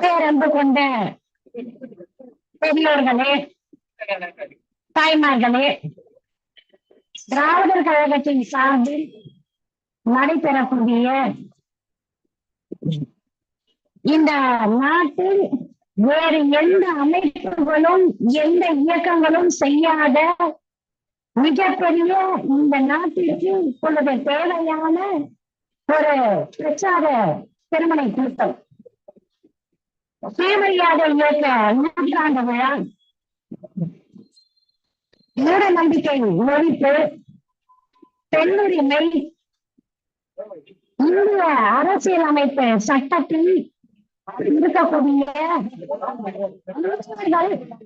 பேரன்பு கொண்ட பெரியோர்களே தாய்மார்களே திராவிடர் கழகத்தின் சார்பில் நடைபெறக்கூடிய இந்த நாட்டில் வேறு எந்த அமைப்புகளும் எந்த இயக்கங்களும் செய்யாத மிகப்பெரிய இந்த நாட்டிற்கு இப்பொழுது தேவையான ஒரு பிரச்சார திருமலை தீர்த்தம். சுயமரியாதை இயக்க நூற்றாண்டு விழா. மூட நம்பிக்கை ஒழிப்பு. பெண்ணுரிமை. இந்திய அரசியலமைப்பு சட்டத்தில் இருக்கக்கூடிய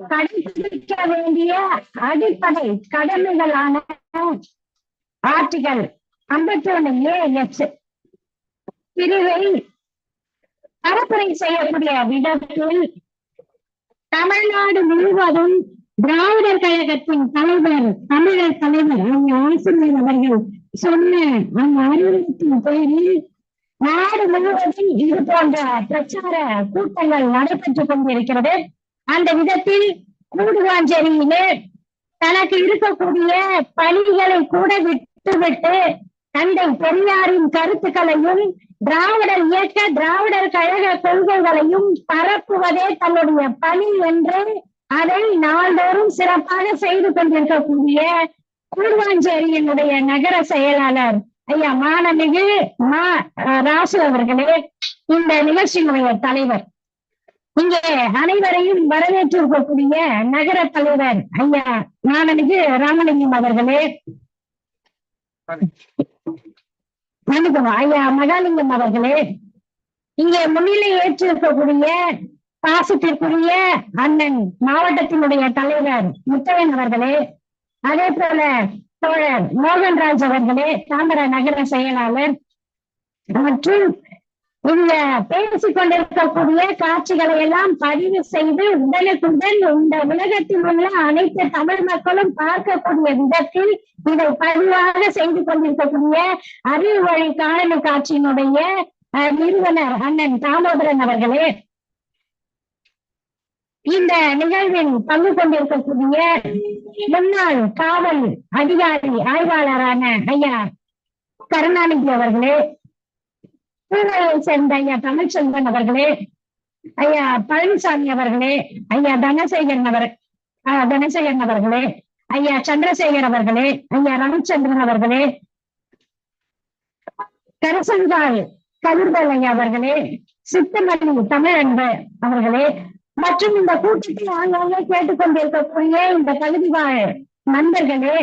கடைபிடிக்க வேண்டிய அடிப்படை கடமைகளான ஆர்டிகல் ஐம்பத்தி ஒண்ணு ஏ எஸ் பிரிவை பரப்புரை செய்யக்கூடிய விதத்தில் தமிழ்நாடு முழுவதும் திராவிடர் கழகத்தின் தலைவர் தமிழர் தலைவர் அவங்க ஆசிரியர் அவர்கள் சொன்ன அந்த அறிவுறுத்தின் பேரில் நாடு முழுவதும் இது போன்ற பிரச்சார கூட்டங்கள் நடைபெற்றுக் கொண்டிருக்கிறது. அந்த விதத்தில் கூடுவாஞ்சேரியிலே தனக்கு இருக்கக்கூடிய பணிகளை கூட விட்டுவிட்டு தந்தை பெரியாரின் கருத்துக்களையும் திராவிடர் இயக்க திராவிடர் கழக கொள்கைகளையும் பரப்புவதே தன்னுடைய பணி என்று அதை நாள்தோறும் சிறப்பாக செய்து கொண்டிருக்கக்கூடிய கூடுவாஞ்சேரியினுடைய நகர செயலாளர் ஐயா மாணமிகு மா ராசு அவர்களே இந்த நிகழ்ச்சியினுடைய தலைவர். இங்கே அனைவரையும் வரவேற்றிருக்கக்கூடிய நகர தலைவர் ஐயா மாணமிகு ராமலிங்கம் அவர்களே. வணக்கம் ஐயா மகாலிங்கம் அவர்களே இங்கே முன்னிலை ஏற்றிருக்கக்கூடிய பாசத்திற்குரிய அண்ணன் மாவட்டத்தினுடைய தலைவர் முத்தவன் அவர்களே அதே போல தோழர் மோகன்ராஜ் அவர்களே தாமர நகர செயலாளர் மற்றும் உள்ள பேசிக் கொண்டிருக்கக்கூடிய காட்சிகளை எல்லாம் பதிவு செய்து உடனுக்குடன் இந்த உலகத்தில் உள்ள அனைத்து தமிழ் மக்களும் பார்க்கக்கூடிய விதத்தில் இதை பதிவாக செய்து கொண்டிருக்கக்கூடிய அறிவு வழி காணொலி காட்சியினுடைய அஹ், நிறுவனர் அண்ணன் தாமோதரன் அவர்களே. இந்த நிகழ்வில் பங்கு கொண்டிருக்கக்கூடிய முன்னாள் காவல் அதிகாரி ஆய்வாளரான ஐயா கருணாநிதி அவர்களே. சேர்ந்த ஐயா தமிழ்ச்செல்வன் அவர்களே ஐயா பழனிசாமி அவர்களே ஐயா தனசேகரன் அவர் தனசேகரன் அவர்களே ஐயா சந்திரசேகர் அவர்களே ஐயா ராமச்சந்திரன் அவர்களே கரசங்கால் கதிர்வேல் ஐயா அவர்களே சித்தமல்லி தமிழன்பு அவர்களே மற்றும் இந்த கூட்டத்தில் ஆங்காங்கே கேட்டுக்கொண்டிருக்கக்கூடிய இந்த பகுதி வாழ் நண்பர்களே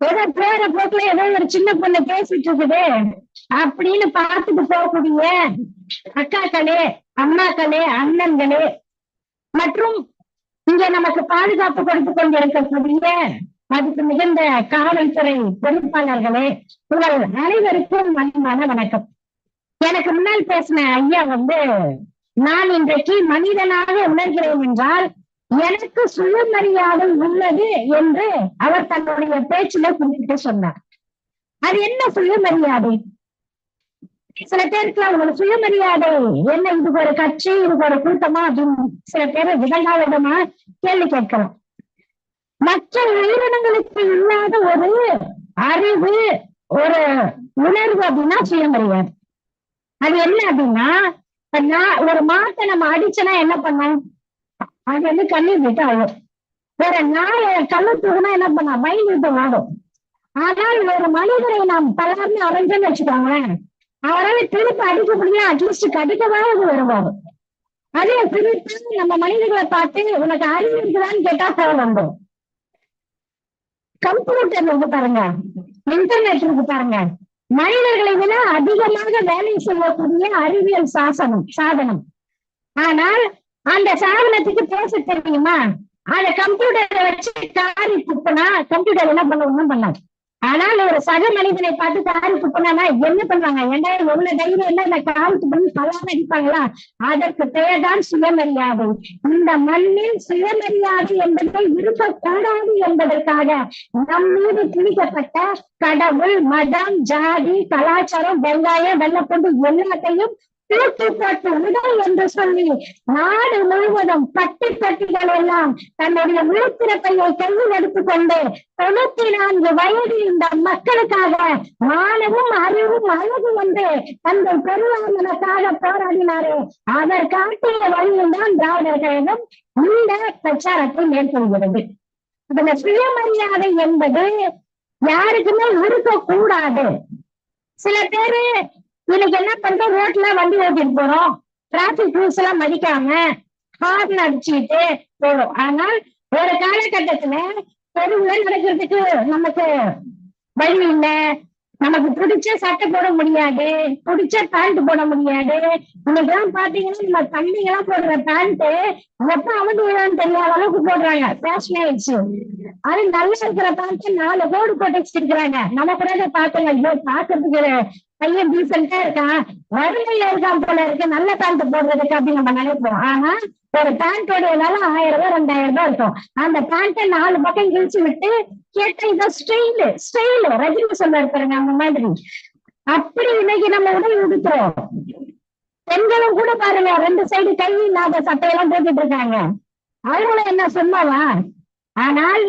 ஏதோ போற போக்குல ஏதோ ஒரு சின்ன பொண்ணு பேசிட்டு இருக்குது. அப்படின்னு பார்த்துட்டு போகக்கூடிய அக்காக்களே அம்மாக்களே அண்ணன்களே. மற்றும் இங்க நமக்கு பாதுகாப்பு கொடுத்து கொண்டிருக்கக்கூடிய அதுக்கு மிகுந்த காவல்துறை பொறுப்பாளர்களே உங்கள் அனைவருக்கும் மனமான வணக்கம். எனக்கு முன்னால் பேசின ஐயா வந்து நான் இன்றைக்கு மனிதனாக உணர்கிறேன் என்றால் எனக்கு சுயமரியாதை உள்ளது என்று அவர் தன்னுடைய பேச்சுல குறிப்பிட்டு சொன்னார். அது என்ன சுயமரியாதை? சில பேருக்கு அவங்களோட சுயமரியாதை. என்ன இதுக்கு ஒரு கட்சி இதுக்கு ஒரு கூட்டமா அப்படின்னு சில பேர் விதங்காவிதமா கேள்வி கேட்கலாம் மற்ற உயிரினங்களுக்கு இல்லாத ஒரு அறிவு ஒரு உணர்வு அப்படின்னா சுயமரியாதை. அது என்ன அப்படின்னா ஒரு மாட்டை நம்ம அடிச்சனா என்ன பண்ணும் அது வந்து கண்ணீர் விட்டு அழும். வேற நாயை கண்ணு என்ன பண்ணா பயந்துட்டு வாடும். ஆனால் ஒரு மனிதரை நாம் பலர்னு அரைஞ்சோன்னு வச்சுக்கோங்களேன் அவரால் திருப்பி அடிக்க முடியும் அட்லீஸ்ட் கடிக்கவாவது வருவாரு. அதே திருப்பி நம்ம மனிதர்களை பார்த்து உனக்கு அறிவு இருக்குதான்னு கேட்டா தேவை வந்துடும் கம்ப்யூட்டர் இருக்கு பாருங்க இன்டர்நெட் இருக்கு பாருங்க. மனிதர்களை விட அதிகமாக வேலை செய்யக்கூடிய அறிவியல் சாசனம் சாதனம். ஆனால் அந்த சாதனத்துக்கு பேச தெரியுமா? அந்த கம்ப்யூட்டரை வச்சு காரி துப்புனா கம்ப்யூட்டர் என்ன பண்ண ஒண்ணும் பண்ணாது. ஆனால் ஒரு சக மனிதனை பார்த்து காரி துப்புனா என்ன பண்ணுவாங்க? ஏண்டா எவ்வளவு தைரியம் என்ன இந்த காரி துப்புன்னு பல்லாம அடிப்பாங்களா அதற்கு பெயர்தான் சுயமரியாதை. இந்த மண்ணில் சுயமரியாதை என்பதை இருக்கக்கூடாது என்பதற்காக நம் மீது திணிக்கப்பட்ட கடவுள் மதம் ஜாதி கலாச்சாரம் வெங்காயம் வெள்ளப்பொண்டு எல்லாத்தையும் தூக்கி உடல் என்று சொல்லி நாடு முழுவதும் பட்டி பட்டிகள் எல்லாம் தன்னுடைய விழுப்பிறப்பையை கையில் எடுத்துக்கொண்டு தொண்ணூத்தி நான்கு வயது இந்த மக்களுக்காக மானமும் அறிவும் அழகு என்று தந்தை பெருவாமனுக்காக போராடினாரே. அவர் காட்டிய வழியில் தான் திராவிடர் கழகம் இந்த பிரச்சாரத்தை மேற்கொள்கிறது. இதுல சுயமரியாதை என்பது யாருக்குமே இருக்கக்கூடாது. சில பேரு இன்னைக்கு என்ன பண்றோம் ரோட்ல வண்டி ஓட்டிட்டு போறோம். டிராபிக் ரூல்ஸ் எல்லாம் மதிக்காம ஹார்ன் அடிச்சுட்டு போறோம். ஆனால் ஒரு காலகட்டத்துல தெருவுல நடக்கிறதுக்கு நமக்கு வழி இல்லை. நமக்கு பிடிச்ச சட்டை போட முடியாது. பிடிச்ச பேண்ட் போட முடியாது. இன்னைக்கு எல்லாம் பாத்தீங்கன்னா நம்ம தம்பிங்க எல்லாம் போடுற பேண்ட் எப்ப அவன் விழான்னு தெரியாத அளவுக்கு போடுறாங்க. ஃபேஷன் ஆயிடுச்சு. அது நல்லா இருக்கிற பேண்ட் நாலு கோடு போட்டு வச்சிருக்கிறாங்க. நம்ம கூட பாத்துங்க ஐயோ பாக்குறதுக்கு பையன் டீசெண்டா இருக்கான். வறுமையில இருக்கான் போல இருக்கு. நல்ல பேண்ட் போடுறதுக்கு அப்படின்னு நம்ம நினைப்போம். ஆனா ஒரு பேண்டோட விலை ஆயிரம் ரூபாய் ரெண்டாயிரம் ரூபாய் இருக்கும். அந்த பேண்ட்டை நாலு பக்கம் கிழிச்சு விட்டு கேட்ட இதான் ஸ்டைலு ஸ்டைலு ரஜினி சொல்ல இருப்பாருங்க அந்த மாதிரி. அப்படி இன்னைக்கு நம்ம உடை உடுத்துறோம். பெண்களும் கூட பாருங்க ரெண்டு சைடு கை இல்லாத சட்டையெல்லாம் போட்டுட்டு இருக்காங்க. அவங்களும் என்ன சொன்னவா ஆனால்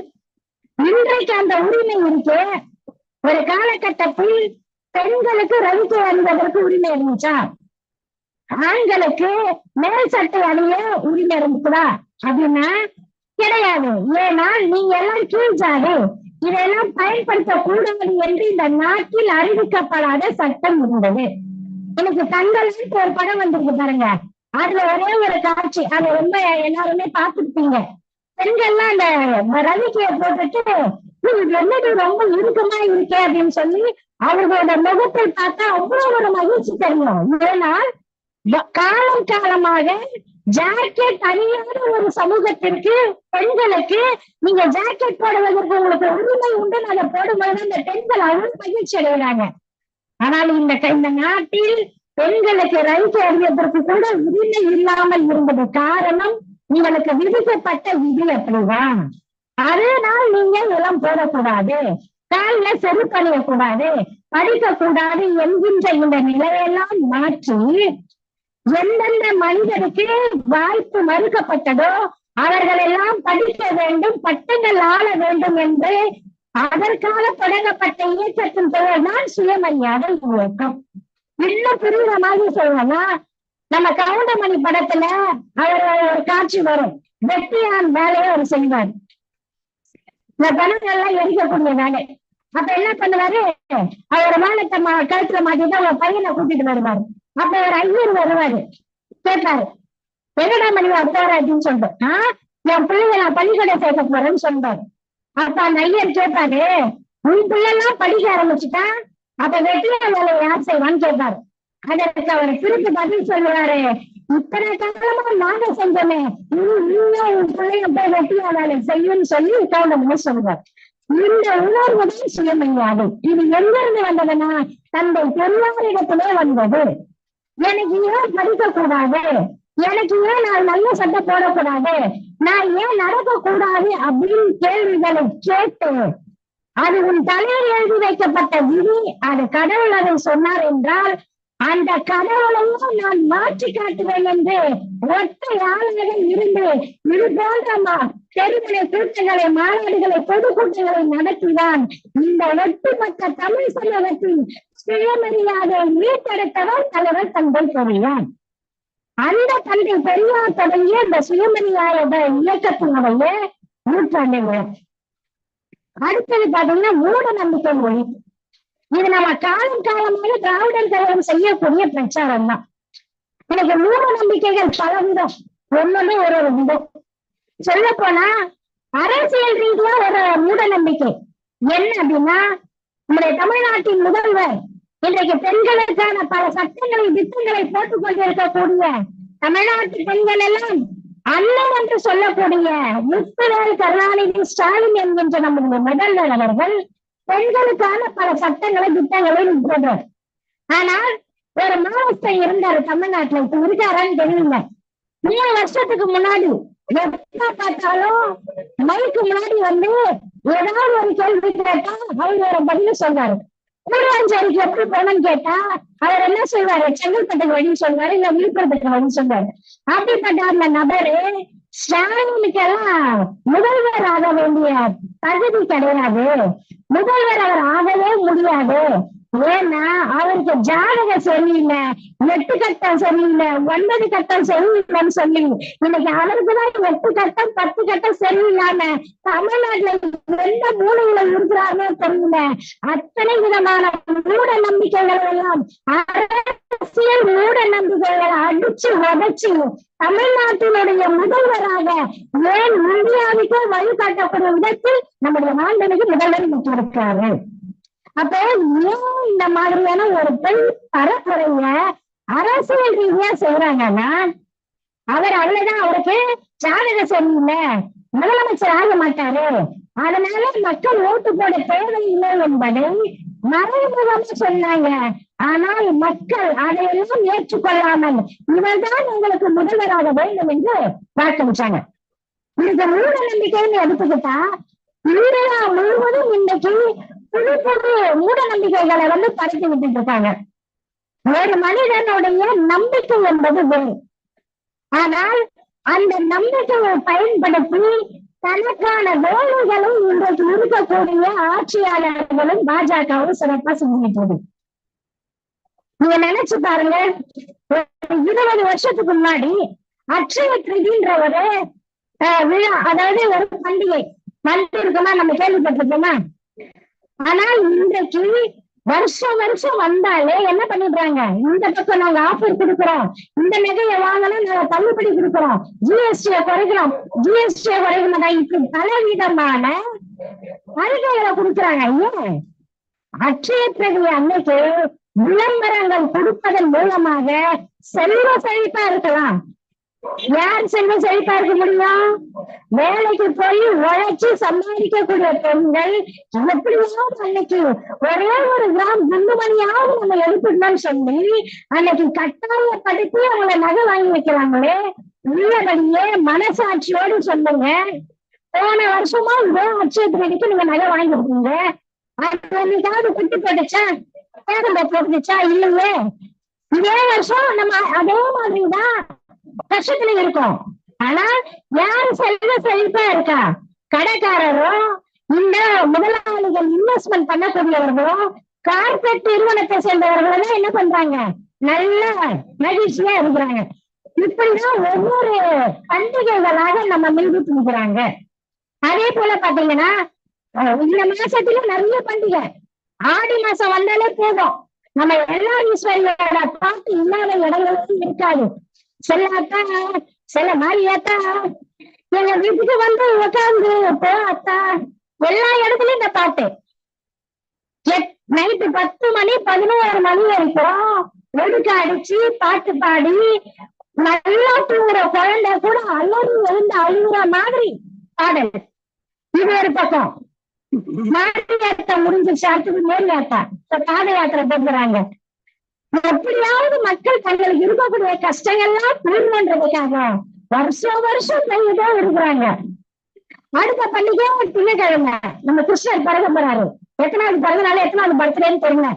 இன்றைக்கு அந்த உரிமை இருக்கு. ஒரு காலகட்டத்தில் பெண்களுக்கு ரவிக்கு அணிவதற்கு உரிமை இருந்துச்சா ஆண்களுக்கு மேல் சட்டை அணிய உரிமை இருந்துக்குதா அப்படின்னா கிடையாது. ஏன்னா நீங்க எல்லாம் கீழ்ஜாதி இதெல்லாம் பயன்படுத்த கூடாது என்று இந்த நாட்டில் அறிவிக்கப்படாத சட்டம் இருந்தது. எனக்கு தங்கள் ஒரு படம் வந்திருக்கு பாருங்க. அதுல ஒரே ஒரு காட்சி. அதை ரொம்ப எல்லாருமே பார்த்துருப்பீங்க. பெண்கள்லாம் அந்த ரவிக்கைய போட்டுட்டு "இது என்னது? ரொம்ப இறுக்கமா இருக்கே அப்படின்னு சொல்லி அவர்களோட முகத்தை பார்த்தா அவ்வளவு ஒரு மகிழ்ச்சி தெரியும். ஏன்னா காலம் காலமாக ஜாக்கெட் அணியாத ஒரு சமூகத்திற்கு பெண்களுக்கு நீங்க ஜாக்கெட் போடுவதற்கு உங்களுக்கு உரிமை உண்டு. அதை போடும்போது அந்த பெண்கள் அவ்வளவு மகிழ்ச்சி அடைகிறாங்க. ஆனால் இந்த இந்த நாட்டில் பெண்களுக்கு ரைட் அறியதற்கு கூட உரிமை இல்லாமல் இருந்தது காரணம் உங்களுக்கு விதிக்கப்பட்ட விதி அப்படிதான். அதனால் நீங்க இதெல்லாம் போடக்கூடாது. கால்ல செருப்பணிய கூடாது படிக்க கூடாது என்கின்ற இந்த நிலையெல்லாம் மாற்றி எந்தெந்த மனிதருக்கு வாய்ப்பு மறுக்கப்பட்டதோ அவர்கள் எல்லாம் படிக்க வேண்டும் பட்டங்கள் ஆள வேண்டும் என்று அதற்காக தொடங்கப்பட்ட இயக்கத்தின் பெயர் தான் சுயமரியாதை இயக்கம். இன்னும் புரியுற மாதிரி சொல்லணும்னா நம்ம கவுண்டமணி படத்துல அவர் ஒரு காட்சி வரும். வெட்டியான் வேலையை அவர் செய்வார் இந்த கணங்கள்லாம் எல்லாம் எரிக்கக்கூடிய வேலை அப்ப என்ன பண்ணுவாரு? அவர் மாநிலத்தை மா- கழுத்துல மாட்டிட்டு அவர் பையனை கூட்டிட்டு வருவாரு. அப்ப அவர் ஐயர் வருவாரு. கேட்பாரு என்னடா மணி உட்கார? அப்படின்னு சொல்லிட்டு ஆஹ் என் பிள்ளைங்க நான் பள்ளிக்கூட சேர்க்க போறேன்னு சொல்றாரு அப்ப அந்த ஐயர் கேட்பாரு உன் பிள்ளை எல்லாம் படிக்க ஆரம்பிச்சுட்டா? அப்ப வெற்றிய வேலை யார் செய்வான்னு கேட்பாரு. அதற்கு அவர் திருப்பி பதில் சொல்லுவாரு இத்தனை காலமா நாங்க செஞ்சோமே. இன்னும் உன் பிள்ளைங்க போய் வெட்டியா வேலை செய்யும்னு சொல்லி கவுண்டமணி சொல்றாரு. இந்த உணர்வு தான் சுயமையாது இது எங்க இருந்து வந்ததுன்னா தந்தை பெரியாரிடத்திலே வந்தது. எனக்கு ஏன் படிக்க கூடாது எனக்கு ஏன் நான் நல்ல சட்டை போடக்கூடாது? நான் ஏன் நடக்க கூடாது அப்படின்னு கேள்விகளை கேட்டு அது உன் தலையில் எழுதி வைக்கப்பட்ட விதி. அது கடவுள் அதை சொன்னார் என்றால் அந்த கடவுளையும் நான் மாற்றி காட்டுவேன் என்று ஒற்றை ஆளுநராக இருந்து இது போன்றமா மா- கூட்டங்களை மாநாடுகளை பொதுக்கூட்டங்களை நடத்திதான் இந்த ஒட்டுமொத்த தமிழ் சமூகத்தின் சுயமரியாதை மீட்டெடுத்தவர் தலைவர் தந்தை பெரியார் அந்த தந்தை பெரியார் தொடங்கிய இந்த சுயமரியாதை இயக்கத்தினுடைய நூற்றாண்டுகள் அடுத்தது பாத்தீங்கன்னா மூட நம்பிக்கை மொழி. இது நம்ம காலம் காலமாக திராவிடர் கழகம் செய்யக்கூடிய பிரச்சாரம் தான் எனக்கு மூட நம்பிக்கைகள் பல விதம் ஒரு ஒரு விதம் சொல்ல போனா அரசியல் ரீதியா ஒரு மூட நம்பிக்கை. என்ன அப்படின்னா நம்முடைய தமிழ்நாட்டின் முதல்வர் இன்றைக்கு பெண்களுக்கான பல சட்டங்களை திட்டங்களை போட்டுக் கொண்டிருக்கக்கூடிய தமிழ்நாட்டு பெண்கள் எல்லாம் அண்ணன் என்று சொல்லக்கூடிய முப்பதாறு கருணாநிதி ஸ்டாலின் என்கின்ற நம்முடைய முதல்வர் அவர்கள் பெண்களுக்கான பல சட்டங்களை திட்டங்களையும் போடுறாரு ஆனால் ஒரு மாவட்டம் இருந்தாரு தமிழ்நாட்டுல இப்ப இருக்காரான்னு தெரியல. மூணு வருஷத்துக்கு முன்னாடி எப்ப பார்த்தாலும் மைக்கு முன்னாடி வந்து ஏதாவது ஒரு கேள்வி கேட்டா அவர் ஒரு பதில் சொல்றாரு. கூடுவாஞ்சேரிக்கு எப்படி போனோம்னு கேட்டா அவர் என்ன சொல்வாரு? செங்கல்பட்டுக்கு வழி சொல்வாரு இல்ல விழுப்புரத்துக்கு வழி சொல்வாரு. அப்படிப்பட்ட அந்த நபரு ஸ்டாலினுக்கெல்லாம் முதல்வர் ஆக வேண்டிய தகுதி கிடையாது. முதல்வர் அவர் ஆகவே முடியாது. ஏன்னா அவருக்கு ஜாதகம் சரியில்லை எட்டு கட்டம் சரியில்லை ஒன்பது கட்டம் சரியில்லைன்னு சொல்லி இன்னைக்கு அவருக்குதான் எட்டு கட்டம் பத்து கட்டம் சரியில்லாம தமிழ்நாட்டுல எந்த மூலையில இருக்கிறாருன்னு தெரியல. அத்தனை விதமான மூட நம்பிக்கைகள் எல்லாம் அரசியல் மூட நம்பிக்கைகளை அடிச்சு உதச்சு தமிழ்நாட்டினுடைய முதல்வராக ஏன் இந்தியாவுக்கு வழிகாட்டக்கூடிய விதத்தில் நம்முடைய மாநிலத்துக்கு முதல்வர் பெற்றிருக்காரு அப்ப ஏன் இந்த மாதிரியான ஒரு பெண் பரப்புரைய அரசியல் ரீதியா செய்யறாங்கன்னா அவர் அவ்வளவுதான் அவருக்கு ஜாதகம் சரியில்லை. முதலமைச்சர் ஆக மாட்டாரு. அதனால மக்கள் ஓட்டு போட தேவையில்லை என்பதை மறைமுகமா சொன்னாங்க. ஆனால் மக்கள் அதையெல்லாம் ஏற்றுக்கொள்ளாமல் இவர்தான் உங்களுக்கு முதல்வராக வேண்டும் என்று வாக்களிச்சாங்க இந்த மூட நம்பிக்கைன்னு எடுத்துக்கிட்டா இந்தியா முழுவதும் இன்னைக்கு புது புது மூட நம்பிக்கைகளை வந்து பரப்பி விட்டுட்டு இருக்காங்க ஒரு மனிதனுடைய நம்பிக்கை என்பது வேறு. ஆனால் அந்த நம்பிக்கையை பயன்படுத்தி தனக்கான வேலைகளும் இன்றைக்கு இருக்கக்கூடிய ஆட்சியாளர்களும் பாஜகவும் சிறப்பா செஞ்சுட்டு நீங்க நினைச்சு பாருங்க ஒரு இருபது வருஷத்துக்கு முன்னாடி அட்சய கிருதின்ற ஒரு அஹ், விழா அதாவது ஒரு பண்டிகை வந்து இருக்குமா? நம்ம கேள்விப்பட்டிருக்கோமா ஆனால் இன்றைக்கு வருஷம் வருஷம் வந்தாலே என்ன பண்ணிடுறாங்க? இந்த பக்கம் நாங்க ஆஃபர் கொடுக்குறோம். இந்த நகையை வாங்கினா நாங்க தள்ளுபடி கொடுக்குறோம். ஜிஎஸ்டியை குறைக்கிறோம். ஜிஎஸ்டியை குறைக்கணும் இப்படி பலவிதமான சலுகைகளை கொடுக்குறாங்க. ஏன்? அட்சய பிரதி அன்னைக்கு விளம்பரங்கள் கொடுப்பதன் மூலமாக செல்வ செழிப்பா இருக்கலாம். யார் செல்வ செழிப்பா இருக்க முடியும்? வேலைக்கு போய் உழைச்சு சம்பாதிக்கக்கூடிய பெண்கள் எப்படியாவது அன்னைக்கு ஒரே ஒரு கிராம் குண்டு மணியாவது நம்ம எடுத்துக்கணும்னு சொல்லி அன்னைக்கு கட்டாயப்படுத்தி அவங்கள நகை வாங்கி வைக்கிறாங்களே உள்ளபடியே மனசாட்சியோடு சொல்லுங்க. போன வருஷமா இதே அட்சயத்திற்கு நீங்க நகை வாங்கி கொடுத்தீங்க. அது என்னைக்காவது குட்டி போட்டுச்சா? பேரம்ப போட்டுச்சா? இல்லையே. இதே வருஷம் நம்ம அதே மாதிரிதான் கஷ்டத்துல இருக்கோம். ஆனா யாரு செல்வ செழிப்பா இருக்கா? கடைக்காரரும் இந்த முதலாளிகள் இன்வெஸ்ட்மெண்ட் பண்ணக்கூடியவர்களும் கார்பரேட் நிறுவனத்தை சேர்ந்தவர்களும் என்ன பண்றாங்க? நல்ல மகிழ்ச்சியா இருக்கிறாங்க. இப்படிதான் ஒவ்வொரு பண்டிகைகளாக நம்ம மீது இருக்கிறாங்க. அதே போல பாத்தீங்கன்னா அஹ் இந்த மாசத்துல நிறைய பண்டிகை. ஆடி மாசம் வந்தாலே போதும். நம்ம எல்லா ஈஸ்வரியோட பாட்டு இல்லாத இடங்களும் இருக்காது. சில அத்தா சொல்ல மாரியாத்தா எங்க வீட்டுக்கு வந்து உட்காந்து போ அத்தா எல்லா இடத்துலயும் இந்த பாட்டு நைட்டு பத்து மணி பதினோரு மணி வரைக்கும் ஒடுக்க அடிச்சு பாட்டு பாடி நல்லா தூங்குற குழந்தை கூட அலறி எழுந்து அழுகுற மாதிரி பாடல். இது ஒரு பக்கம். மாட்டு யாத்திரை முடிஞ்சிருச்சு அடுத்தது மேல் யாத்திரை. இப்ப பாத யாத்திரை போடுறாங்க அப்படியாவது மக்கள் தங்களுக்கு இருக்கக்கூடிய கஷ்டங்கள்லாம் தீர்வுன்றதுக்காக வருஷம் வருஷம் செய்துதான் இருக்கிறாங்க. அடுத்த பண்டிகை திங்கக்கிழமை. நம்ம கிருஷ்ணர் பிறக போறாரு. எத்தனாவது பிறந்த நாள் எத்தனாவது பர்த்டேன்னு தெரியல.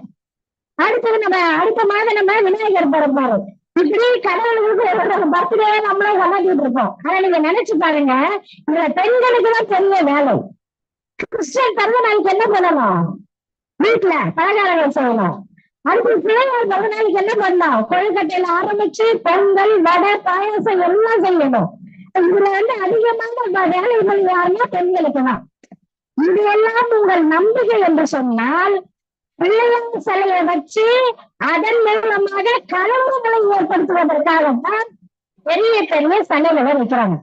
அடுத்தது நம்ம அடுத்த மாதம் நம்ம விநாயகர் பிறப்பாரு இப்படி கடவுளுக்கு பர்த்டே நம்மளும் கொண்டாடிட்டு இருப்போம் ஆனா நீங்க நினைச்சு பாருங்க இந்த பெண்களுக்கு தான் பெரிய வேலை. கிறிஸ்டியன் பிறந்த நாளைக்கு என்ன பண்ணணும்? வீட்டுல பலகாரங்கள் செய்யணும். அடுத்து பிள்ளைகள் பிறந்த நாளைக்கு என்ன பண்ணலாம்? கொழுக்கட்டையில ஆரம்பிச்சு பொங்கல் வடை பாயாசம் எல்லாம் செய்யணும். இதுல வந்து அதிகமான வேலைகள் யாருன்னா பெண்களுக்கு தான். இது எல்லாம் உங்கள் நம்பிக்கை என்று சொன்னால் பிள்ளையார் சிலையை வச்சு அதன் மூலமாக கனவுகளை ஏற்படுத்துவதற்காகத்தான் பெரிய பெரிய சிலைகளை வைக்கிறாங்க.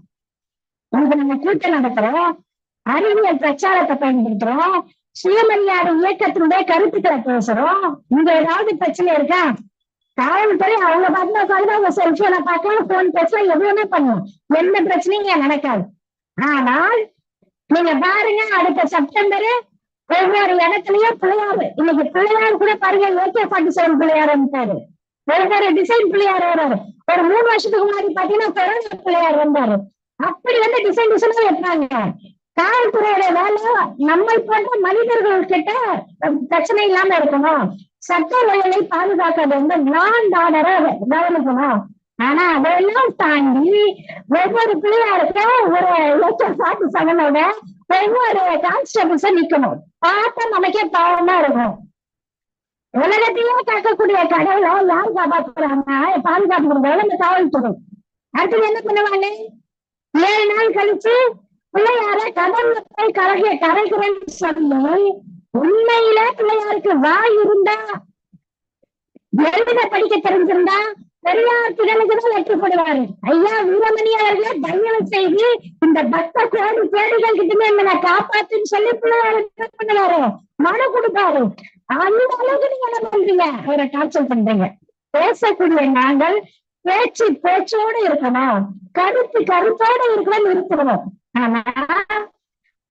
இதுக்கு நம்ம கூட்டம் நடத்துறோம் அறிவியல் பிரச்சாரத்தை பயன்படுத்துறோம். சுயமரியாதை இயக்கத்தினுடைய கருத்துக்களை பேசுறோம். இங்க ஏதாவது பிரச்சனை இருக்கா? காவல்துறை அவங்க பார்த்து உட்காந்து அவங்க செல்போனை பார்க்கலாம் போன் பேசலாம் எவ்வளவுமே பண்ணுவோம். எந்த பிரச்சனையும் நடக்காது. ஆனால் நீங்க பாருங்க அடுத்த செப்டம்பர் ஒவ்வொரு இடத்துலயும் பிள்ளையார். இன்னைக்கு பிள்ளையார் கூட பாருங்க ஏகே ஃபார்ட்டி செவன் பிள்ளையார் வந்துட்டாரு. ஒவ்வொரு டிசைன் பிள்ளையார் வர்றாரு ஒரு மூணு வருஷத்துக்கு முன்னாடி பாத்தீங்கன்னா கொரோனா பிள்ளையார் வந்தாரு. அப்படி வந்து டிசைன் டிசைனா வைப்பாங்க காவல்துறையோட வேலை நம்மை போன்ற மனிதர்கள் கிட்ட பிரச்சனை இல்லாம இருக்கணும். சட்ட ஒழுங்கை பாதுகாக்கிறது வந்து நான் ஆர்டரா கவனிக்கணும் ஆனா அதெல்லாம் தாண்டி ஒவ்வொரு பிள்ளையாருக்கும் ஒரு லட்சம் சாட்டு சகனோட ஒவ்வொரு கான்ஸ்டபிள்ஸ நிக்கணும். பார்த்தா நமக்கே பாவமா இருக்கும். உலகத்தையே காக்கக்கூடிய கடவுளை யார் காப்பாத்துறாங்க பாதுகாப்பு கொடுத்தாலும் இந்த காவல்துறை. அடுத்தது என்ன பண்ணுவாங்க? ஏழு நாள் கழிச்சு பிள்ளையார கடல்ல போய் கரைக கரைக்கிறேன்னு சொல்லி உண்மையில பிள்ளையாருக்கு வாய் இருந்தா எழுத படிக்க தெரிஞ்சிருந்தா பெரியார் திறனுக்குதான் வெற்றிப்படுவாரு போடுவாரு. ஐயா வீரமணி அவர்களே தயவு செய்து இந்த பக்த கோடி பேடிகள் கிட்டமே என்ன காப்பாத்துன்னு சொல்லி பிள்ளையார் பண்ணுவாரு? மனு கொடுப்பாரு. அந்த அளவுக்கு நீங்க என்ன பண்றீங்க? அவரை டார்ச்சர் பண்றீங்க. பேசக்கூடிய நாங்கள் பேச்சு பேச்சோட இருக்கணும். கருத்து கருத்தோட இருக்கணும்னு இருக்கணும் ஆனா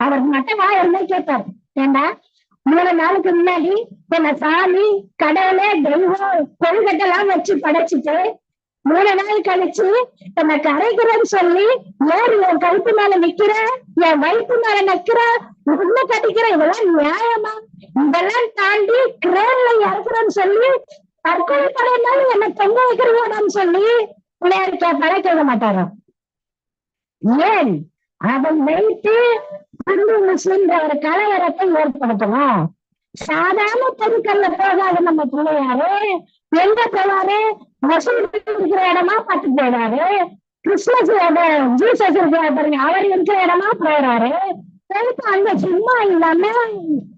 அவர் மட்டும் வாயிருந்தே கேட்பார் ஏண்டா? மூணு நாளுக்கு முன்னாடி என்ன சாமி கடவுளே தெய்வம் கொள்கட்டெல்லாம் வச்சு படைச்சிட்டு மூணு நாள் கழிச்சு என்ன கரைக்கிறேன்னு சொல்லி ஏன் என் கழுத்து மேல நிக்கிற என் வயிற்று மேல நிக்கிற உண்மை கட்டிக்கிற இதெல்லாம் நியாயமா? இதெல்லாம் தாண்டி கிரேன்ல இறக்குறேன்னு சொல்லி தற்கொலை படையினாலும் என்ன தொங்க வைக்கிறீங்கன்னு சொல்லி பிள்ளையாருக்கு படைக்க மாட்டாராம் ஏன்? அதை வைத்து இந்து முஸ்லிம் ஒரு கலவரத்தை ஏற்படுத்தணும் சாதாரண பொருட்கள்ல போகாத நம்ம பிள்ளையாரு எங்க போவாரு மசூதி இருக்கிற இடமா பார்த்து போயிடாரு கிறிஸ்துமஸ் ஜீசஸ் இருக்கிற பாருங்க அவர் இருக்கிற இடமா போயிடாரு போயிட்டு அங்க சும்மா இல்லாம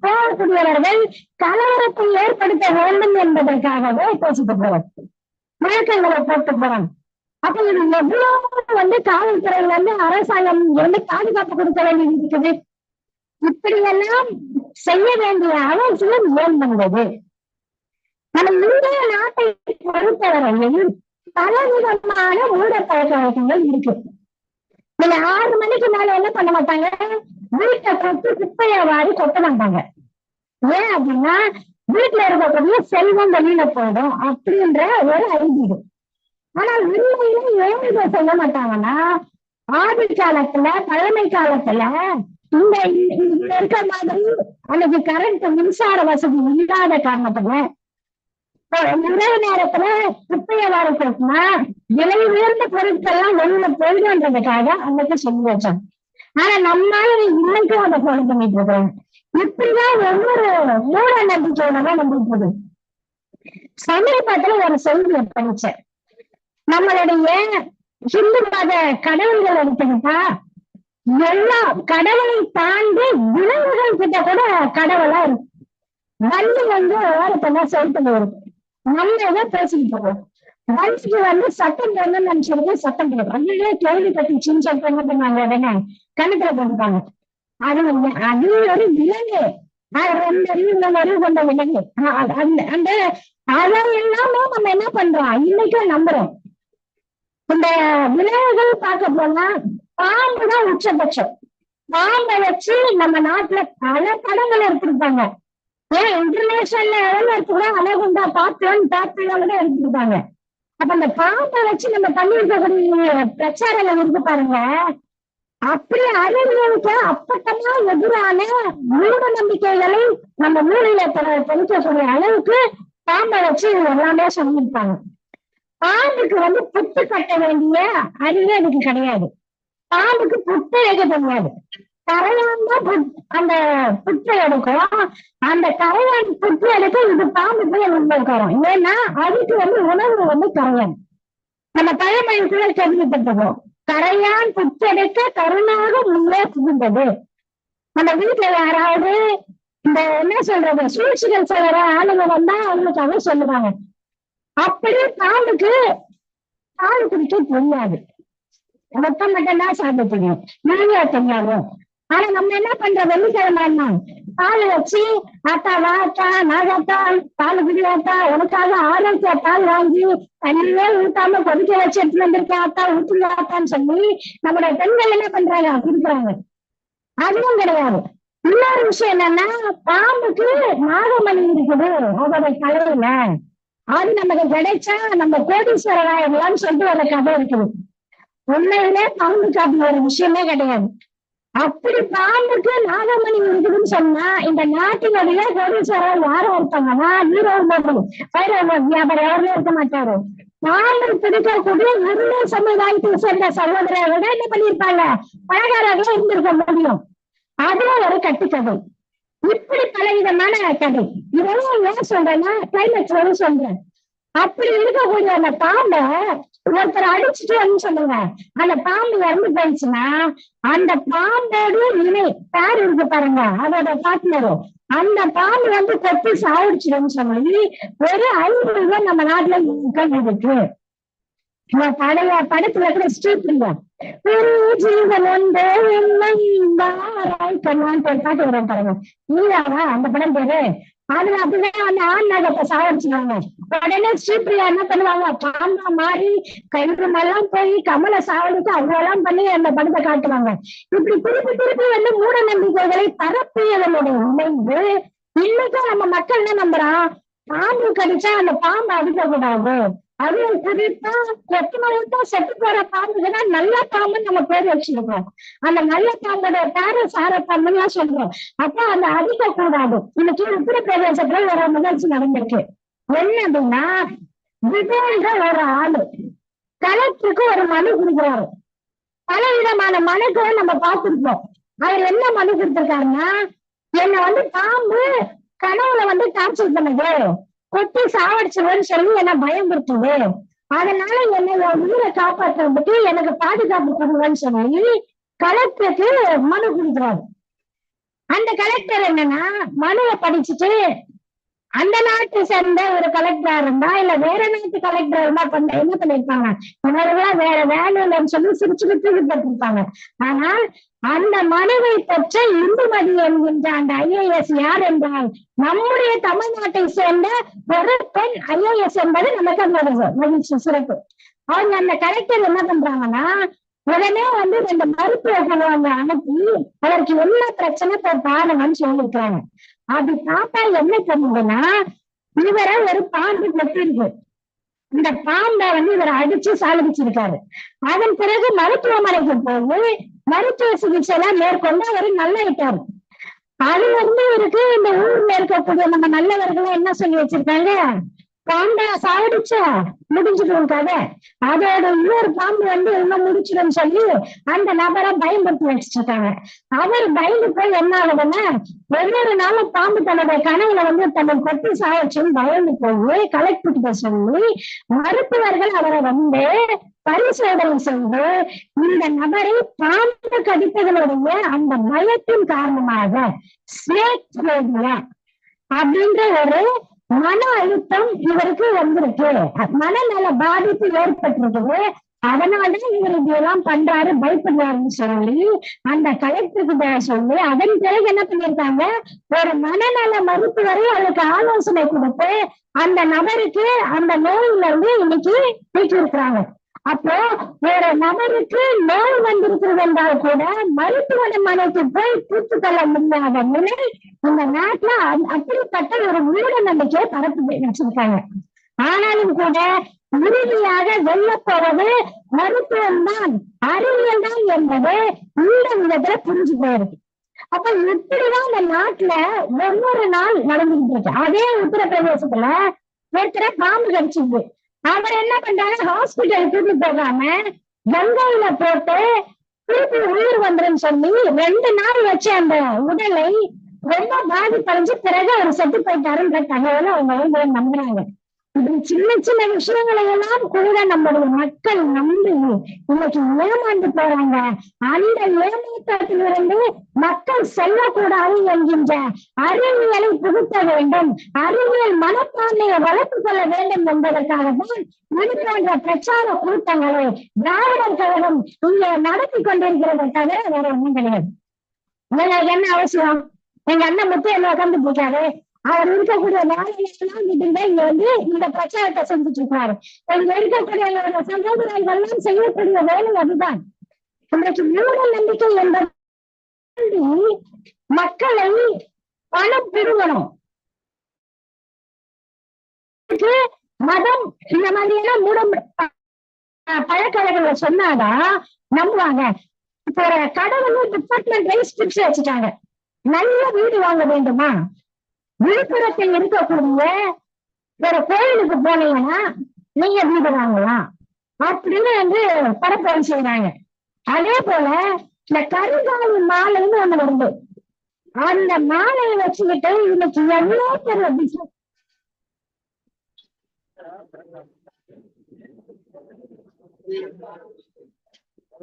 போகக்கூடியவர்கள் கலவரத்தை ஏற்படுத்த வேண்டும் என்பதற்காகவே பேசிட்டு போறார் முழக்கங்களை போட்டு போறாங்க அப்ப இது எவ்வளவு வந்து காவல்துறையில இருந்து அரசாங்கம் வந்து பாதுகாப்பு கொடுக்க வேண்டியது இருக்குது. இப்படி எல்லாம் செய்ய வேண்டிய அவசியம் ஏன் வந்தது? நம்ம இந்திய நாட்டை பொறுத்தவரையில் பலவிதமான ஊழ பழக்க வழக்கங்கள் இருக்கு. நீங்க ஆறு மணிக்கு மேல என்ன பண்ண மாட்டாங்க? வீட்டை கொத்து குப்பைய வாரி கொட்ட மாட்டாங்க. ஏன் அப்படின்னா வீட்டுல இருக்கக்கூடிய செல்வம் வெளியில போயிடும் அப்படின்ற ஒரு ஐதீகம். ஆனா உண்மையில ஏன் சொல்ல மாட்டாங்கன்னா ஆதி காலத்துல பழமை காலத்துல இந்த இங்க இருக்க மாதிரி அன்னைக்கு கரண்ட் மின்சார வசதி இல்லாத காரணத்துல இரவு நேரத்துல குப்பைய வர போட்டுனா விலை உயர்ந்த பொருட்கள் எல்லாம் வெளியில போயிடுன்றதுக்காக அன்னைக்கு சொல்லி வச்சாங்க. ஆனா நம்மளால இன்னைக்கும் அதை ஃபாலோ பண்ணிட்டு இருக்கிறோம். இப்படிதான் ஒவ்வொரு மூட நம்பிக்கையோட தான் நம்பிட்டு இருக்கு. சமீபத்துல ஒரு செய்தியை படிச்சேன். நம்மளுடைய ஹிந்து மத கடவுள்கள் எடுத்துக்கிட்டா எல்லா கடவுளை தாண்டி விலங்குகள் கிட்ட கூட கடவுளா இருக்கு. வண்டி வந்து ஓரத்துல செலுத்துல இருக்கு நம்ம ஏதோ பேசிக்கிட்டு இருக்கோம். வண்டிக்கு வந்து சட்டம் போடணும்னு நினைச்சிருக்கு சட்டம் போடுறோம் அதுலயே கேள்வி கட்டிச்சுன்னு சொல்லிட்டு என்ன பண்ணாங்க உடனே கணக்குல போட்டுப்பாங்க அது அது ஒரு விலங்கு. ரெண்டு அறிவு இந்த அறிவு கொண்ட விலங்கு. அந்த அந்த அதையெல்லாமே நம்ம என்ன பண்றோம்? இன்னைக்கும் நம்புறோம். இந்த விளைவுகள் பார்க்க போனா பாம்பு தான் உச்சபட்சம். பாம்பை வச்சு நம்ம நாட்டுல பல படங்கள் எடுத்திருப்பாங்க. ஏன் இன்டர்நேஷனல் லெவல்ல கூட அழகுண்டா பாப்பியோன் பாத்திரம் கூட எடுத்திருப்பாங்க. அப்ப அந்த பாம்பை வச்சு நம்ம பண்ணிருக்கக்கூடிய பிரச்சாரங்கள் இருக்கு பாருங்க. அப்படி அறிவுகளுக்கு அப்பட்டமா எதிரான மூட நம்பிக்கைகளை நம்ம மூலையில தெளிக்கக்கூடிய அளவுக்கு பாம்பை வச்சு எல்லாமே சொல்லியிருப்பாங்க. பாம்புக்கு வந்து புத்து கட்ட வேண்டிய அறிவே அதுக்கு கிடையாது. பாம்புக்கு புத்து எடுக்க தெரியாது. கரையான் தான் அந்த புற்றை எடுக்கும் அந்த கரையான் புற்று எடுக்க இது பாம்பு போய் உண்மைக்காரம் ஏன்னா அதுக்கு வந்து உணவு வந்து கரையான். நம்ம பழமொழிக்குள்ள கேள்விப்பட்டிருக்கோம். கரையான் புற்றெடுக்க கருணாக முன்னே புகுந்தது. நம்ம வீட்டுல யாராவது இந்த என்ன சொல்றது சூழ்ச்சிகள் செய்யற ஆளுங்க வந்தா அவங்களுக்காக சொல்லுவாங்க. அப்படியே பாம்புக்கு பால் குடிக்க தெரியாது மொத்தம் மட்டும்தான் சாப்பிட தெரியும். நிறைய தெரியாது ஆனா நம்ம என்ன பண்ற வெள்ளிக்கிழமை பால் வச்சு ஆத்தா வாத்தா நாகாத்தா பால் குடியாத்தா உனக்காக ஆரோக்கிய பால் வாங்கி தண்ணியே ஊத்தாம கொதிக்க வச்சு எடுத்துட்டு வந்திருக்கா ஆத்தா ஊத்துங்க ஆத்தான்னு சொல்லி நம்மளுடைய பெண்கள் என்ன பண்றாங்க? குடுக்குறாங்க. அதுவும் கிடையாது. இன்னொரு விஷயம் என்னன்னா பாம்புக்கு நாகமணி இருக்குது. அவருடைய தலையில அது நமக்கு கிடைச்சா நம்ம கோடீஸ்வரர் ஆயிடலாம்னு சொல்லிட்டு ஒரு கதை இருக்குது. உண்மையிலே பாம்பு அப்படி ஒரு விஷயமே கிடையாது. அப்படி பாம்புக்கு நாகமணி இருக்குதுன்னு சொன்னா இந்த நாட்டினுடைய கோடீஸ்வரர் யாரும் இருப்பாங்கன்னா ஹீரோ பைரவ வியாபாரம் யாருமே இருக்க மாட்டாரு. பாம்பு பிடிக்கக்கூடிய உருளை சமுதாயத்தை சேர்ந்த விட என்ன பண்ணிருப்பாங்க பணக்காரர்களா இருந்திருக்க முடியும். அதுவும் ஒரு கட்டுக்கதை. இப்படி பலவிதமான கதை. இதெல்லாம் ஏன் சொல்றேன்னா கிளைமேட் வரும் சொல்றேன். அப்படி இருக்கக்கூடிய அந்த பாம்பை ஒருத்தர் அடிச்சுட்டு வந்து சொல்லுங்க. அந்த பாம்பு இறந்து போயிடுச்சுன்னா அந்த பாம்போட இணை பேர் இருக்கு பாருங்க. அதோட பார்ட்னரும் அந்த பாம்பு வந்து கொத்தி சாவிடுச்சுன்னு சொல்லி ஒரு ஐநூறு ரூபாய் நம்ம நாட்டுல இருக்கு நான் பழைய படத்துல கூட ஸ்ட்ரீட் இல்ல. ஒரு ஜீவன் ஒன்று என்னை பாட்டு வரும் பாருங்க. நீதாவா அந்த படம் பேரு? அதுல அப்படிதான் அந்த ஆண் நகத்தை சாவடிச்சுவாங்க உடனே ஸ்ரீபிரியா என்ன பண்ணுவாங்க? பாம்பா மாறி எல்லாம் போய் கமலை சாவடித்து அவ்வளவு பண்ணி அந்த படத்தை காட்டுவாங்க. இப்படி திருப்பி திருப்பி வந்து மூட நம்பிக்கைகளை பரப்பியதனுடைய விளைவு இன்னைக்கும் நம்ம மக்கள் என்ன நம்புறான்? பாம்பு கடிச்சா அந்த பாம்பு அடிக்க கூடாது அது குறிப்பா எட்டு தான் செத்து போற பாம்புக்குன்னா நல்ல பாம்பு நம்ம பேர் வச்சிருக்கோம். அந்த நல்ல பாம்போட பேர சார பாம்புலாம் சொல்றோம். அப்ப அந்த அடிக்க கூடாது இன்னைக்கு உத்தரப்பிரதேசத்துல ஒரு நிகழ்ச்சி நடந்திருக்கு. என்ன அப்படின்னா விஜயன்ற ஒரு ஆளு கலெக்டருக்கு ஒரு மனு கொடுக்குறாரு. பல விதமான மனுக்களை நம்ம பார்த்திருக்கோம். அவர் என்ன மனு கொடுத்திருக்காருன்னா என்னை வந்து பாம்பு கனவுல வந்து டார்ச்சர் பண்ணுது. கொத்து சாவடிச்சிருவேன்னு சொல்லி என்ன பயமுறுத்துது. அதனால என்னை உயிரை காப்பாற்றுறதுக்கு எனக்கு பாதுகாப்பு பண்ணுவேன்னு சொல்லி கலெக்டருக்கு மனு கொடுக்குறாரு. அந்த கலெக்டர் என்னன்னா மனுவை படிச்சுட்டு அந்த நாட்டை சேர்ந்த ஒரு கலெக்டரா இருந்தா இல்ல வேற நாட்டு கலெக்டரா இருந்தா பண்ண என்ன பண்ணிருப்பாங்க இவர்களாம் வேற வேலை இல்லைன்னு சொல்லி சிரிச்சுக்கிட்டு பட்டிருப்பாங்க. ஆனால் அந்த மனுவை பெற்ற இந்துமதி என்கின்ற அந்த ஐஏஎஸ் யார் என்றால் நம்முடைய தமிழ்நாட்டை சேர்ந்த ஒரு பெண் ஐஏஎஸ் என்பது நமக்கு அந்த மகிழ்ச்சி சிறப்பு. அவங்க அந்த கலெக்டர் என்ன பண்றாங்கன்னா உடனே வந்து ரெண்டு மருத்துவர்களை அவங்க அனுப்பி அவருக்கு என்ன பிரச்சனை போய் பாருங்கன்னு சொல்லியிருக்காங்க அது பார்த்தா என்ன பண்ணுதுன்னா இவரை ஒரு பாம்பு கட்டிருக்கு. இந்த பாம்பை வந்து இவரை அடிச்சு சாலடிச்சிருக்காரு அதன் பிறகு மருத்துவமனைக்கு போய் மருத்துவ சிகிச்சை எல்லாம் மேற்கொண்டு அவர் நல்ல அதுல இருந்து இவருக்கு இந்த ஊர்ல இருக்கக்கூடிய நம்ம நல்லவர்களும் என்ன சொல்லி வச்சிருக்காங்க? பாம்பை சாவடிச்சா முடிஞ்சிடும் கதை. அதோட இன்னொரு பாம்பு வந்து இன்னும் முடிச்சிடும் சொல்லி அந்த நபரை பயன்படுத்தி வச்சிருக்காங்க. அவர் பயந்து போய் என்ன ஆகுதுன்னா ஒவ்வொரு நாளும் பாம்பு தன்னோட கனவுல வந்து தன்னை கொட்டி சாவச்சுன்னு பயந்து போய் கலெக்டர்கிட்ட சொல்லி மருத்துவர்கள் அவரை வந்து பரிசோதனை செய்து இந்த நபரை பாம்பு கடித்ததனுடைய அந்த பயத்தின் காரணமாக ஸ்னேக் அப்படின்ற ஒரு மன அழுத்தம் இவருக்கு வந்திருக்கு. மனநல பாதிப்பு ஏற்பட்டிருக்குது. அதனாலதான் இவர் இதெல்லாம் பண்றாரு பயப்படுறாருன்னு சொல்லி அந்த கலெக்டருக்கு சொல்லி அதன் பிறகு என்ன பண்ணிருக்காங்க ஒரு மனநல மருத்துவரை அவருக்கு ஆலோசனை கொடுத்து அந்த நபருக்கு அந்த நோயில இருந்து இன்னைக்கு நீக்கி இருக்கிறாங்க அப்போ ஒரு நபருக்கு நோய் வந்திருக்கிறது என்றால் கூட மருத்துவமனைக்கு போய் தூத்துக்கொள்ள முடியாத நிலை இந்த நாட்டுல அப்படிப்பட்ட ஒரு மூட நம்பிக்கையை பரப்பு வச்சிருக்காங்க ஆனாலும் கூட இறுதியாக வெல்லப்போவது மருத்துவம் தான் அறிவியல் தான் என்பது இந்த விதத்துல புரிஞ்சு போயிருக்கு. அப்ப இப்படிதான் இந்த நாட்டுல ஒவ்வொரு நாள் நடந்துகிட்டு இருக்கு. அதே உத்தரப்பிரதேசத்துல ஒருத்தர பாம்பு கடிச்சிருக்கு. அவர் என்ன பண்றாங்க ஹாஸ்பிட்டல் கூட்டி போகாம கங்கையில போட்டு திருப்பி உயிர் வந்துரும் சொல்லி ரெண்டு நாள் வச்சு அந்த உடலை ரொம்ப பாதிப்படைஞ்சு பிறகு அவர் செத்து போயிட்டாருன்ற தகவலை அவங்க வந்து நம்புறாங்க. இப்படி சின்ன சின்ன விஷயங்களை எல்லாம் கூட நம்மளுடைய மக்கள் நம்பி இன்னைக்கு ஏமாந்து போறாங்க. அந்த ஏமாற்றத்திலிருந்து மக்கள் செல்லக்கூடாது என்கின்ற அறிவியலை புகுத்த வேண்டும். அறிவியல் மனப்பான்மையை வளர்த்துக் கொள்ள வேண்டும் என்பதற்காக தான் இது போன்ற பிரச்சார கூட்டங்களை திராவிடர் கழகம் இங்கே நடத்தி கொண்டிருக்கிறதை தவிர வேற ஒன்றும் கிடையாது. உங்களுக்கு என்ன அவசியம்? எங்க அண்ணன் முத்து என்ன உட்கார்ந்து போட்டாரு அவர் இருக்கக்கூடிய வேலையெல்லாம் இங்க வந்து இந்த பிரச்சாரத்தை செஞ்சுட்டு இருக்காரு இங்க இருக்கக்கூடிய சகோதரர்கள் எல்லாம் செய்யக்கூடிய வேலை அதுதான். இன்றைக்கு மூட நம்பிக்கை என்பது மக்களை பணம் பெருகணும் மதம் இந்த மாதிரியான மூடம் பழக்கவழக்கங்களை சொன்னாதான் நம்புவாங்க. இப்போ கடவுள் டிபார்ட்மெண்ட் வைஸ் டிப்ஸ் வச்சுட்டாங்க. நல்ல வீடு வாங்க வேண்டுமா? விழுப்புரத்தில் இருக்கக்கூடிய ஒரு கோயிலுக்கு போனீங்கன்னா நீங்க வீடு வாங்கலாம். அப்படின்னு வந்து பரப்புரை செய்யறாங்க அதே போல இந்த கருங்காலி மாலைன்னு ஒண்ணு வருது. அந்த மாலையை வச்சுக்கிட்டு இன்னைக்கு எவ்வளோ பெரிய பிசினஸ்